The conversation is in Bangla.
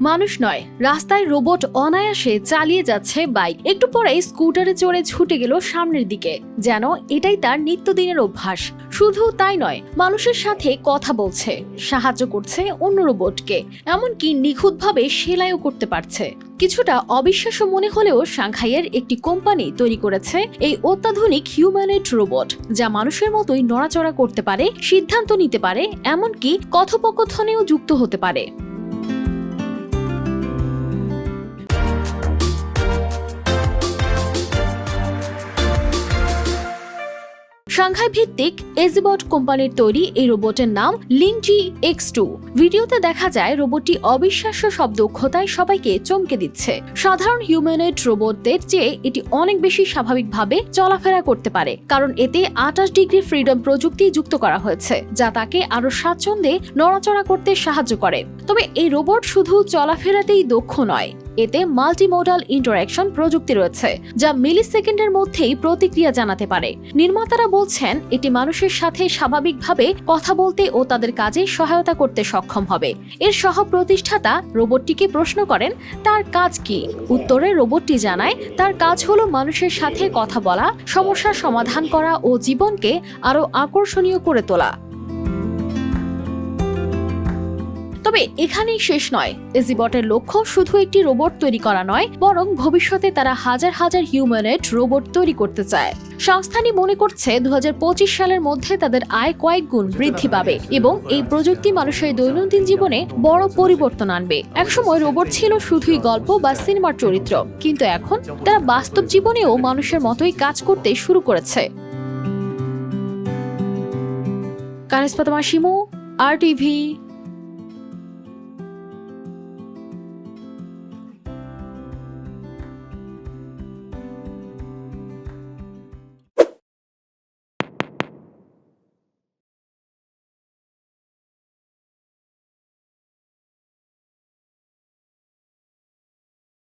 মানুষ নয়, রাস্তায় রোবট অনায়াসে চালিয়ে যাচ্ছে বাইক। একটু পরে স্কুটারে চড়ে ছুটে গেল সামনের দিকে। যেন এটাই তার নিত্যদিনের অভ্যাস। শুধু তাই নয়, মানুষের সাথে কথা বলছে, সাহায্য করছে অন্য রোবটকে। এমনকি নিখুঁতভাবে সেলাইও করতে পারছে। কিছুটা অবিশ্বাস্য মনে হলেও সাংহাইয়ের একটি কোম্পানি তৈরি করেছে এই অত্যাধুনিক হিউম্যানয়েড রোবট, যা মানুষের মতোই নড়াচড়া করতে পারে, সিদ্ধান্ত নিতে পারে, এমনকি কথোপকথনেও যুক্ত হতে পারে। সাংহাই ভিত্তিক এজিবট কোম্পানির তৈরি এই রোবটের নাম লিংজি এক্স টু। ভিডিওতে দেখা যায় রোবটটি অবিশ্বাস্য সব দক্ষতায় সবাইকে চমকে দিচ্ছে। সাধারণ হিউম্যানয়েড রোবটদের চেয়ে এটি অনেক বেশি স্বাভাবিকভাবে চলাফেরা করতে পারে, কারণ এতে আঠাশ ডিগ্রি ফ্রিডম প্রযুক্তি যুক্ত করা হয়েছে, যা তাকে আরও স্বাচ্ছন্দ্যে নড়াচড়া করতে সাহায্য করে। তবে এই রোবট শুধু চলাফেরাতেই দক্ষ নয় এতে মাল্টিমোডাল ইন্টারাকশন প্রযুক্তি রয়েছে, যা মিলি সেকেন্ডের মধ্যেই প্রতিক্রিয়া জানাতে পারে। নির্মাতারা বলছেন, এটি মানুষের সাথে স্বাভাবিকভাবে কথা বলতে ও তাদের কাজে সহায়তা করতে সক্ষম হবে। এর সহ প্রতিষ্ঠাতা রোবটটিকে প্রশ্ন করেন, তার কাজ কি? উত্তরে রোবটটি জানায়, তার কাজ হলো মানুষের সাথে কথা বলা, সমস্যার সমাধান করা ও জীবনকে আরও আকর্ষণীয় করে তোলা। তবে এখানেই শেষ নয়। এজিবটের লক্ষ্য শুধু একটি রোবট তৈরি করা নয়, বরং ভবিষ্যতে তারা হাজার হাজার হিউম্যানয়েড রোবট তৈরি করতে চায়। সংস্থাটি মনে করছে দুহাজার পঁচিশ সালের মধ্যে তাদের আয় কয়েক গুণ বৃদ্ধি পাবে এবং এই প্রযুক্তি মানুষের দৈনন্দিন জীবনে বড় পরিবর্তন আনবে। একসময় রোবট ছিল শুধুই গল্প বা সিনেমার চরিত্র, কিন্তু এখন তারা বাস্তব জীবনেও মানুষের মতোই কাজ করতে শুরু করেছে। কানিস ফাতেমা শিমু, আর টিভি